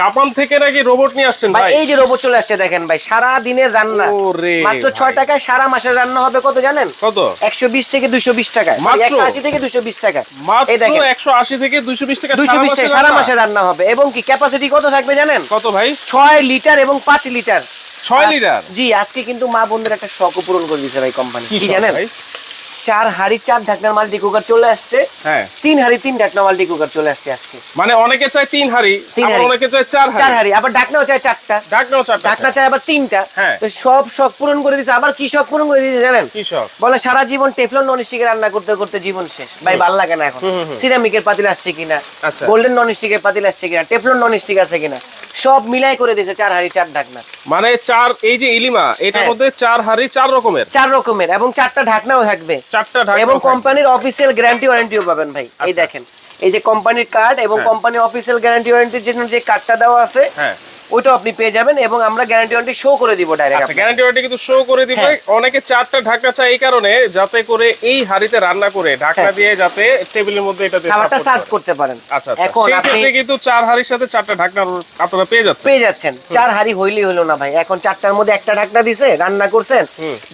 Japan থেকে নাকি robot নিয়ে আসছেন ভাই এই যে রোবট চলে আসছে দেখেন ভাই সারা দিনের রান্না মাত্র ভাই। ছয় টাকায় সারা মাসের রান্না হবে কত জানেন? কত? একশো বিশ থেকে দুইশো বিশ টাকায়। মাত্র? একশো আশি থেকে দুইশো বিশ টাকায়। এই দেখেন। একশো আশি থেকে দুইশো বিশ টাকা দুইশো বিশ টাকা সারা? মাসের রান্না হবে। এবং কি ক্যাপাসিটি কত থাকবে জানেন? কত ভাই? ছয় লিটার এবং পাঁচ লিটার। ছয় লিটার? জি আজকে কিন্তু মা বোনদের একটা শখ পূরণ করে দিয়েছে ভাই কোম্পানি। কি কি জানেন? ভাই? চার হাড়ি চার ঢাকনার মাল্টি কুকার চলে আসছে। হ্যাঁ। তিন হাড়ি তিন ঢাকনা মাল্টি কুকার চলে আসছে আজকে। মানে অনেকে চায় তিন হাড়ি আবার। অনেকে চায় চার চার হাড়ি আবার ঢাকনাও চাই চারটা। ঢাকনাও চারটা। ঢাকনা চাই আবার তিনটা। হ্যাঁ। তো সব শখ পূরণ করে দিচ্ছে আবার কি শখ পূরণ করে দিচ্ছে জানেন? কি সব বলে সারা জীবন টেফলন নন স্টিকে রান্না করতে করতে জীবন শেষ। ভাই ভালো লাগে না এখন। সিরামিকের পাতিল আসছে কিনা? আচ্ছা। গোল্ডেন নন স্টিকের পাতিল আসছে কিনা? টেফলন নন স্টিক আছে কিনা? সব মিলাই করে দিয়েছে চার হাড়ি চার ঢাকনা। মানে চার এই যে ইলিমা এটার হ্যাঁ। মধ্যে চার হাড়ি চার রকমের। চার রকমের এবং চারটা ঢাকনাও থাকবে। চারটা ঢাকনা এবং কোম্পানির অফিসিয়াল গ্যারান্টি ওয়ারেন্টিও পাবেন ভাই এই আচ্ছা। দেখেন এই যে কোম্পানির কার্ড এবং হ্যাঁ। কোম্পানির অফিসিয়াল গ্যারান্টি ওয়ারেন্টির জন্য যে কার্ডটা দেওয়া আছে হ্যাঁ ওইটা আপনি পেয়ে যাবেন এবং আমরা গ্যারান্টি ওয়ারেন্টি শো করে দিব ডাইরেক্ট আচ্ছা গ্যারান্টি ওয়ারেন্টি কিন্তু শো করে দিবে। হ্যাঁ। অনেকে চারটা ঢাকনা চায় এই কারণে যাতে করে এই হাড়িতে রান্না করে ঢাকনা হ্যাঁ। দিয়ে যাতে টেবিলের মধ্যে এটা খাবারটা সার্ভ করতে পারেন। আচ্ছা আচ্ছা। এখন আপনি কিন্তু চার হাড়ির সাথে চারটা ঢাকনা আপনারা পেয়ে যাচ্ছেন। পেয়ে যাচ্ছেন। চার হাড়ি হইলি হইল না ভাই। এখন চারটার মধ্যে একটা ঢাকনা দিছে রান্না করছেন।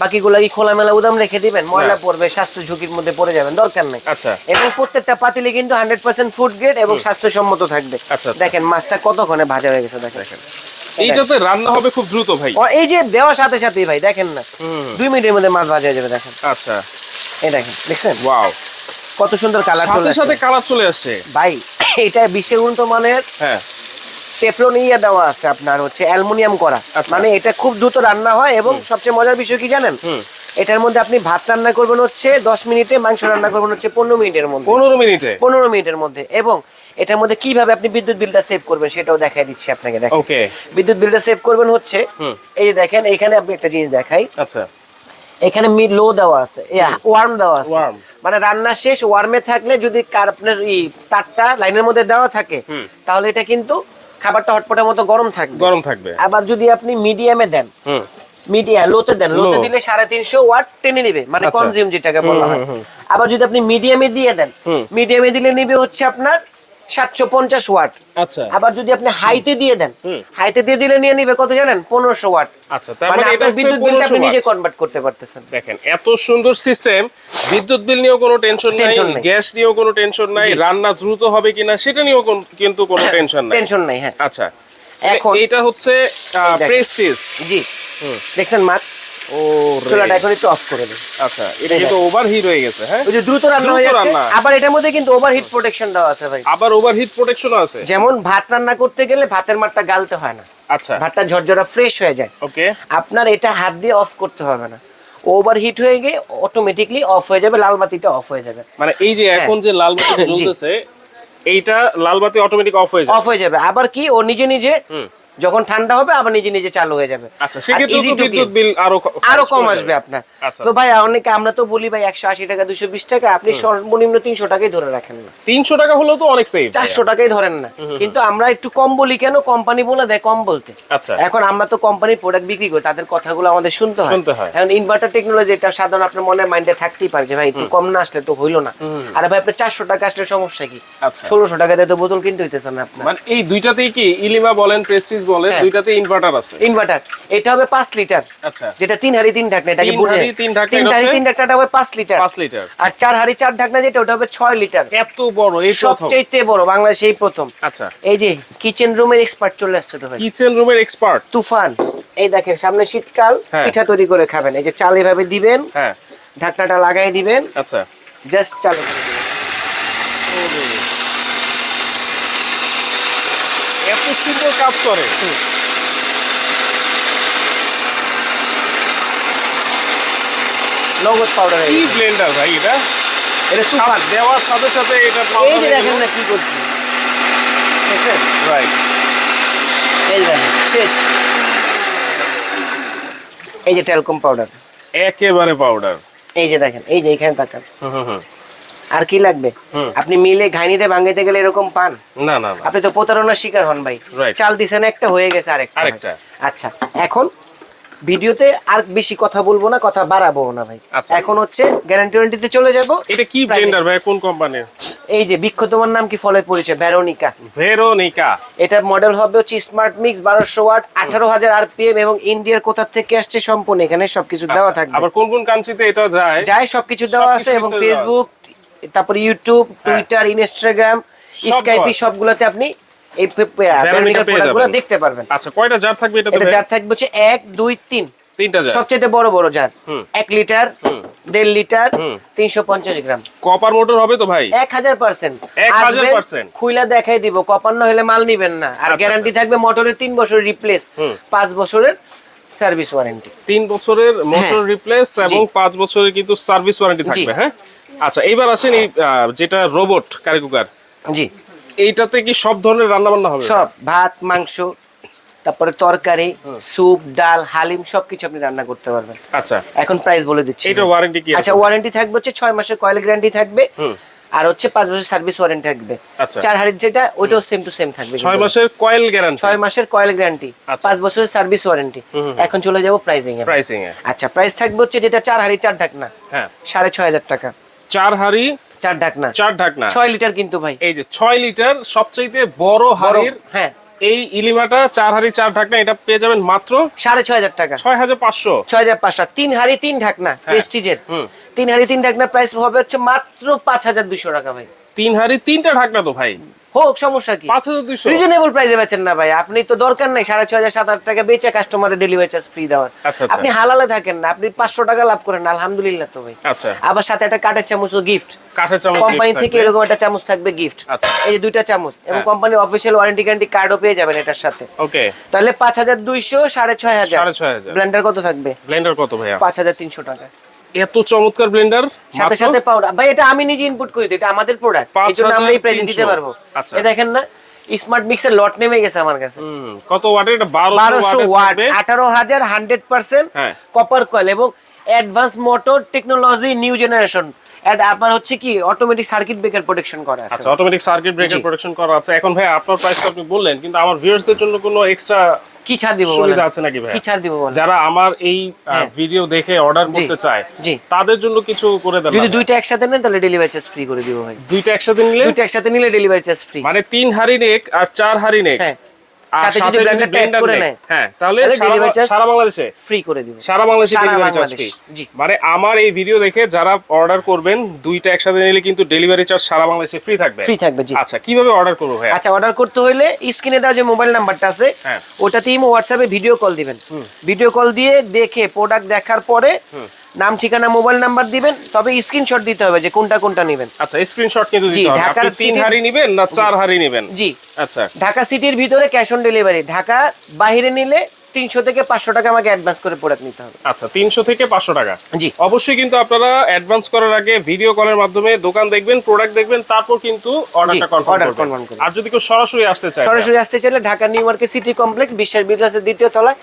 বাকিগুলো কি খোলামেলা উদাম রেখে দিবেন? ময়লা না। পড়বে স্বাস্থ্য ঝুঁকির মধ্যে পড়ে যাবেন দরকার নেই। আচ্ছা। এবং প্রত্যেকটা পাতিলে কিন্তু হান্ড্রেড পার্সেন্ট ফুড গ্রেড এবং স্বাস্থ্যসম্মত থাকবে। আচ্ছা, আচ্ছা। দেখেন মাছটা কতক্ষণে ভাজা হয়ে গেছে দেখেন। এইটাতে রান্না হবে খুব দ্রুত ভাই। এই যে দেওয়ার সাথে সাথেই ভাই দেখেন না। দুই মিনিটের মধ্যে মাছ ভাজা যাবে দেখেন। আচ্ছা। এই দেখেন দেখছেন? ওয়াও কত সুন্দর কালার চলে সাথে কালার চলে আসছে। ভাই এটা বিশ্বের উন্নত মানের হ্যাঁ। টেফলন ইয়ে দেওয়া আছে আপনার হচ্ছে অ্যালুমিনিয়াম করা। আচ্ছা। মানে এটা খুব দ্রুত রান্না হয় এবং সবচেয়ে মজার বিষয় কি জানেন? হুম। এটার মধ্যে আপনি ভাত রান্না করবেন হচ্ছে দশ মিনিটে মাংস রান্না করবেন হচ্ছে পনেরো মিনিটের মধ্যে। পনেরো মিনিটে? পনেরো মিনিটের মধ্যে। এবং এটার মধ্যে কীভাবে আপনি বিদ্যুৎ বিলটা সেভ করবেন সেটাও দেখাই দিচ্ছি আপনাকে দেখেন। ওকে বিদ্যুৎ বিলটা সেভ করবেন হচ্ছে এই যে দেখেন এখানে আপনি একটা জিনিস দেখাই। আচ্ছা। এখানে মিড লো দেওয়া আছে ওয়ার্ম দেওয়া আছে। মানে রান্না শেষ ওয়ার্মে থাকলে যদি আপনার ই তারটা লাইনের মধ্যে দেওয়া থাকে তাহলে এটা কিন্তু খাবারটা হটপটের মতো গরম থাকবে। গরম থাকবে। আবার যদি আপনি মিডিয়ামে দেন মিডিয়া লোতে দেন লোতে দিলে সাড়ে তিনশো ওয়াট টেনে নিবে মানে আচ্ছা। কনজিউম যেটাকে বলা হয়। আবার যদি আপনি মিডিয়ামে দিয়ে দেন। মিডিয়ামে দিলে নিবে হচ্ছে আপনার সাতশো পঞ্চাশ ওয়াট। আচ্ছা। আবার যদি আপনি হাইতে দিয়ে দেন। হাইতে দিয়ে দিলে নিয়ে নিবে কত জানেন? পনেরোশো ওয়াট। আচ্ছা তার মানে মানে আপনার বিদ্যুৎ বিলটা আপনি নিজে কনভার্ট করতে পারতেছেন। দেখেন এত সুন্দর সিস্টেম বিদ্যুৎ বিল নিয়েও কোনো টেনশন নাই গ্যাস নিয়েও কোনো টেনশন নাই রান্না দ্রুত হবে কিনা সেটা নিয়েও কোন- কিন্তু কোনো টেনশন নাই। টেনশন নাই হ্যাঁ। আচ্ছা এখন এটা হচ্ছে প্রেস্টিজ জি। দেখছেন মাছ? ও চুলাটা এখন একটু অফ করে দিন আচ্ছা এটা কিন্তু ওভারহিট হয়ে গেছে হ্যাঁ? ওই যে দ্রুত রান্না হয়ে যাচ্ছে আবার এটার মধ্যে কিন্তু ওভারহিট প্রোটেকশন দেওয়া আছে ভাই। আবার ওভারহিট প্রোটেকশন আছে? যেমন ভাত রান্না করতে গেলে ভাতের মাঠটা গালতে হয় না। আচ্ছা। ভাতটা ঝরঝরা ফ্রেশ হয়ে যায়। ওকে আপনার এটা হাত দিয়ে অফ করতে হবে না। ওভার হিট হয়ে গিয়ে অটোমেটিকলি অফ হয়ে যাবে লাল বাতিটা অফ হয়ে যাবে। মানে এই যে এখন যে লাল বাতি হ্যাঁ। জ্বলতেছে এইটা লাল বাতি অটোমেটিক অফ হয়ে যায় অফ হয়ে যাবে। আবার কি ও নিজে নিজে। যখন ঠান্ডা হবে আবার নিজে নিজে চালু হয়ে যাবে। আচ্ছা আরও কম আসবে আপনার। আচ্ছা, তো ভাই অনেকে আমরা তো বলি ভাই একশো আশি টাকা দুশো বিশ টাকা আপনি সর্বনিম্ন তিনশো টাকাই ধরে রাখেন না। তিনশো টাকা হলেও তো অনেক সেভ চারশো টাকাই ধরেন না। কিন্তু আমরা একটু কম বলি কেন? কোম্পানি বলে দেয় কম বলতে। আচ্ছা। এখন আমরা তো কোম্পানির প্রোডাক্ট বিক্রি করি তাদের কথাগুলো আমাদের শুনতে হয়। এখন ইনভার্টার টেকনোলজি এটা সাধারণ আপনার মনে মাইন্ডে থাকতেই পারে যে ভাই একটু কম না আসলে তো হইল না। আরে ভাই আপনার চারশো টাকা আসলে সমস্যা কি? আচ্ছা। ষোলোশো টাকা দিয়ে তো বোতল কিনতে হইতেছে না আপনার। মানে এই দুইটাতেই কি ইলিমা বলেন প্রেস্টিজ বলেন হ্যাঁ। দুইটাতে ইনভার্টার আছে। ইনভার্টার এটা হবে পাঁচ লিটার। আচ্ছা। যেটা তিন হাড়ি তিন ঢাকনা এটাকে তিন বুঝে হাঁড়ি, তিন ঢাকনা, তিন এটা? তিন ঢাকনাটা হবে পাঁচ লিটার। পাঁচ লিটার। আর চার হাড়ি চার ঢাকনা যেটা ওটা হবে ছয় লিটার। এত বড় এই প্রথম? সবচেয়ে বড় বাংলাদেশে এই প্রথম। আচ্ছা। এই যে কিচেন রুমের এক্সপার্ট চলে আসছে তো ভাই। কিচেন রুমের এক্সপার্ট তুফান। এই দেখেন সামনে শীতকাল হ্যাঁ। পিঠা তৈরি করে খাবেন। এই যে চাল এভাবে দিবেন হ্যাঁ। ঢাকনাটা লাগাই দিবেন। আচ্ছা। জাস্ট চালু করে দিবেন। এত সুন্দর কাজ করে। নগদ পাউডার কি ব্লেন্ডার ভাই এটা? এটা তুফান দেওয়ার সাথে সাথে এটা এই যে দেখেন না কি করছি? রাইট এই যে দেখেন শেষ। এই যে টেলকম পাউডার একেবারে পাউডার এই যে দেখেন এই যে এখানে তাকান। আর কি লাগবে? আপনি মিলে ঘাইনিতে ভাঙাইতে গেলে এরকম পান? না না আপনি তো প্রতারণার শিকার হন ভাই. চাল দিছেন একটা হয়ে গেছে আরেকটা আরেকটা। আচ্ছা এখন ভিডিওতে আর বেশি কথা বলব না কথা বাড়াবো না ভাই। আচ্ছা। এখন হচ্ছে গ্যারান্টি ওয়ারেন্টিতে চলে যাব। এটা কি ব্লেন্ডার ভাই? কোন কোম্পানির এই যে বৃক্ষ তোমার নাম কি ফলের পরিচয়? ভেরোনিকা ভেরোনিকা এটার মডেল হবে হচ্ছে স্মার্ট মিক্স বারোশো ওয়াট আঠারো হাজার আরপিএম এবং ইন্ডিয়ার কোথা থেকে আসছে সম্পূর্ণ এখানে সবকিছু দেওয়া থাকবে। আবার কোন কোন কান্ট্রিতে এটা যায়? যাই সবকিছু দেওয়া আছে এবং ফেসবুক তারপর ইউটিউব টুইটার ইনস্টাগ্রাম স্কাইপি। সবগুলোতে আপনি এই প্রোডাক্টগুলো দেখতে পারবেন। আচ্ছা কয়টা জার থাকবে এটাতে এটা ভাই? যার থাকবে হচ্ছে এক দুই তিন। তিনটা জার সবচেয়ে বড় বড় জার হুম। এক লিটার দেড় লিটার হুম। তিনশো পঞ্চাশ গ্রাম। কপার মোটর হবে তো ভাই? এক হাজার পার্সেন্ট 1000% খুইলা দেখাই দিব। কপার না হলে মাল নিবেন না। আর আচ্ছা, গ্যারান্টি থাকবে মোটরের তিন বছর রিপ্লেস হুম। পাঁচ বছরের সার্ভিস ওয়ারেন্টি তিন বছরের মোটর রিপ্লেস এবং জি। পাঁচ বছরের কিন্তু সার্ভিস ওয়ারেন্টি থাকবে হ্যাঁ? আচ্ছা এইবার আসেন এই যেটা রোবট কারি কুকার জি। এইটাতে কি সব ধরনের রান্না বান্না হবে? সব ভাত মাংস তারপরে তরকারি স্যুপ ডাল হালিম সবকিছু আপনি রান্না করতে পারবেন। আচ্ছা। এখন প্রাইস বলে দিচ্ছি। এইটার ওয়ারেন্টি কি আচ্ছা ওয়ারেন্টি থাকবে হচ্ছে ছয় মাসের কয়েল গ্যারান্টি থাকবে। হুম। আর হচ্ছে পাঁচ বছর সার্ভিস ওয়ারেন্টি থাকবে। আচ্ছা। চার হাড়ির যেটা ওইটাও সেম টু সেম থাকবে ছয় মাসের কয়েল গ্যারান্টি ছয় মাসের কয়েল গ্যারান্টি আচ্ছা। পাঁচ বছরের সার্ভিস ওয়ারেন্টি এখন চলে যাব প্রাইসিং এ। প্রাইসিং এ। আচ্ছা প্রাইস থাকবে হচ্ছে যেটা চার হাড়ি চার ঢাকনা। হ্যাঁ। সাড়ে ছয় হাজার টাকা। চার হাড়ি চার ঢাকনা। চার ঢাকনা। ছয় লিটার কিন্তু ভাই। এই যে ছয় লিটার সবচেয়ে বড় হাড়ির হ্যাঁ। এই ইলিমাটা চার হাড়ি চার ঢাকনা এটা পেয়ে যাবেন মাত্র সাড়ে ছয় হাজার টাকা। ছয় হাজার পাঁচশো। ছয় হাজার পাঁচশো। তিন হাড়ি তিন ঢাকনা প্রেস্টিজের তিন হাড়ি তিন ঢাকনা প্রাইস হবে হচ্ছে মাত্র পাঁচ হাজার দুশো টাকা ভাই। তিন হাড়ি তিনটা ঢাকনা তো ভাই। হোক সমস্যা কি? পাঁচ হাজার দুইশো। রিজনেবল প্রাইসে বেচেন না ভাই। আপনি তো দরকার নাই সাড়ে ছয় হাজার সাত হাজার টাকা বেচে কাস্টমারের ডেলিভারি চার্জ ফ্রি দেওয়ার। আচ্ছা, আচ্ছা। আপনি হালালে থাকেন না আপনি পাঁচশো টাকা লাভ করেন আলহামদুলিল্লাহ তো ভাই। আচ্ছা। আবার সাথে একটা কাঠের চামচ গিফট কাঠের চামচ কোম্পানি থেকে এরকম একটা চামচ থাকবে গিফট আচ্ছা। এই যে দুইটা চামচ। এবং। কোম্পানির অফিসিয়াল ওয়ারেন্টি গ্যারান্টি কার্ডও পেয়ে যাবেন এটার সাথে। ওকে তাহলে পাঁচ হাজার দুইশো সাড়ে ছয় হাজার। ব্লেন্ডার কত থাকবে? ব্লেন্ডার কত ভাইয়া? পাঁচ হাজার তিনশো টাকা। এত চমৎকার ব্লেন্ডার সাথে সাথে পাউডার ভাই এটা আমি নিজে ইনপুট করি এটা আমাদের প্রোডাক্ট এজন্য এই জন্য আমরা এই প্রেজেন্ট দিতে পারব। এই এটা দেখেন না স্মার্ট মিক্সার লট নেমে গেছে আমার কাছে। কত ওয়াটের এটা বারোশো বারোশো ওয়াট ওয়াট আঠারো হাজার হান্ড্রেড পার্সেন্ট হ্যাঁ। কপার কয়েল এবং advance motor technology new generation আপনার হচ্ছে কি অটোমেটিক সার্কিট ব্রেকার প্রোটেকশন করা আছে। আচ্ছা অটোমেটিক সার্কিট ব্রেকার প্রোটেকশন করা আছে। এখন ভাই আপনার প্রাইস আপনি বললেন কিন্তু আমার ভিউয়ার্সদের জন্য কোনো এক্সট্রা কি ছাড় দিব? সুবিধা আছে নাকি ভাই কি ছাড় দিব? যারা আমার এই হ্যাঁ। ভিডিও দেখে অর্ডার করতে চায়। তাদের জন্য কিছু করে দেন যদি দুইটা একসাথে নেন তাহলে ডেলিভারি চার্জ ফ্রি করে দিব ভাই। দুইটা একসাথে নিলে? দুইটা একসাথে নিলে ডেলিভারি চার্জ ফ্রি মানে তিন হাড়ি নেক আর চার হাড়ি নেক। হ্যাঁ। সাথে যদি ব্লেন্ডারটা অ্যাড করে নেয় হ্যাঁ তাহলে সারা সারা বাংলাদেশে ফ্রি করে দিব। সারা বাংলাদেশে ডেলিভারি চার্জ ফ্রি জি। মানে আমার এই ভিডিও দেখে যারা অর্ডার করবেন দুইটা একসাথে নিলে কিন্তু ডেলিভারি চার্জ সারা বাংলাদেশে ফ্রি থাকবে। ফ্রি থাকবে জি। আচ্ছা কীভাবে অর্ডার করব ভাই আচ্ছা অর্ডার করতে হলে স্ক্রিনে দেওয়া যে মোবাইল নাম্বারটা আছে হ্যাঁ। হোয়াটসঅ্যাপে ভিডিও কল দিবেন। ভিডিও কল দিয়ে দেখে প্রোডাক্ট দেখার পরে নাম ঠিকানা মোবাইল নাম্বার দিবেন তবে স্ক্রিনশট দিতে হবে যে কোনটা কোনটা নেবেন। আচ্ছা স্ক্রিনশট কিন্তু দিতে হবে আপনি তিন হাড়ি নেবেন না চার হাড়ি নেবেন? জি। আচ্ছা। ঢাকা সিটির ভিতরে ক্যাশ অন ডেলিভারি ঢাকা বাইরে নিলে তিনশো থেকে পাঁচশো টাকা আমাকে অ্যাডভান্স করে প্রোডাক্ট নিতে হবে। আচ্ছা তিনশো থেকে পাঁচশো টাকা। জি। অবশ্যই কিন্তু আপনারা অ্যাডভান্স করার আগে ভিডিও কলের মাধ্যমে দোকান দেখবেন প্রোডাক্ট দেখবেন তারপর কিন্তু অর্ডারটা কনফার্ম করবেন। আর যদি কেউ সরাসরি আসতে চায় সরাসরি আসতে চাইলে Dhaka new market city complex বিশ্বের দ্বিতীয় তলায়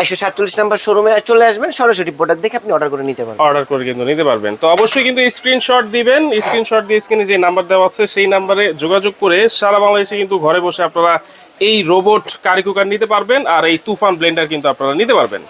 একশো সাতচল্লিশ নাম্বার শোরুমে চলে আসবেন সরাসরি প্রোডাক্ট দেখে আপনি অর্ডার করে নিতে পারবেন। অর্ডার করে কিন্তু নিতে পারবেন। তো অবশ্যই কিন্তু স্ক্রিনশট দিবেন স্ক্রিনশট দিয়ে স্ক্রিনে যে নাম্বার দেওয়া আছে সেই নাম্বারে যোগাযোগ করে সারা বাংলাদেশে কিন্তু ঘরে বসে আপনারা এই রোবট কারিকুকার নিতে পারবেন আর এই তুফান ব্লেন্ডার কিন্তু আপনারা নিতে পারবেন।